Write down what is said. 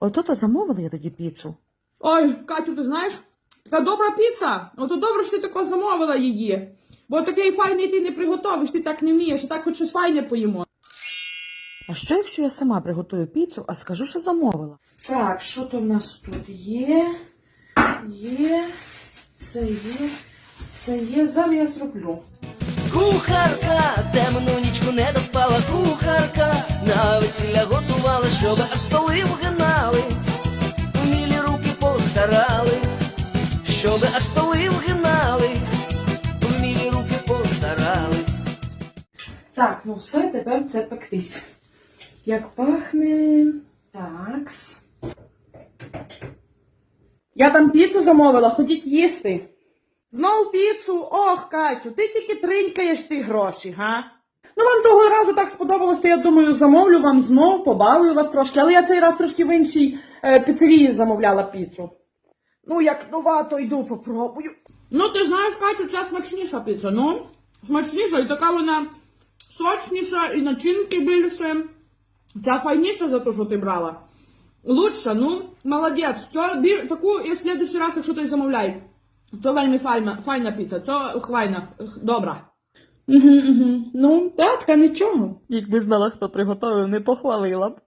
Ото то замовила я тоді піцу. Ой, Катю, ти знаєш, така добра піца. Ото добре, що ти тако замовила її. Бо такий файний ти не приготовиш, ти так не вмієш, і так хоч щось файне поїмо. А що, якщо я сама приготую піцу, а скажу, що замовила? Так, що то в нас тут є? Є, це є, це є. Зараз я зроблю. Кухарка, темну нічку весілля готувала, щоб аж столи вгинались, вмілі руки постарались, щоб аж столи вгинались, вмілі руки постарались. Так, ну все, тепер це пектись. Як пахне. Такс. Я там піцу замовила, ходіть їсти. Знов піцу? Ох, Катю, ти тільки тринькаєш ті гроші, га? Ну вам того разу так сподобалось, то я думаю, замовлю вам знов, побалую вас трошки, але я цей раз трошки в іншій е, піцерії замовляла піцу. Ну, як нова, то йду попробую. Ну, ти знаєш, Катю, це смачніша піца, ну, смачніша, і така вона сочніша, і начинки більше. Ця файніша за те, що ти брала. Лучше, ну, молодець. Це бі- таку і в следующий раз, якщо ти замовляй. Це вельми файна, файна піца, це хвайна, добра. Угу, угу. Ну, так, та нічого. Якби знала, хто приготовив, не похвалила б.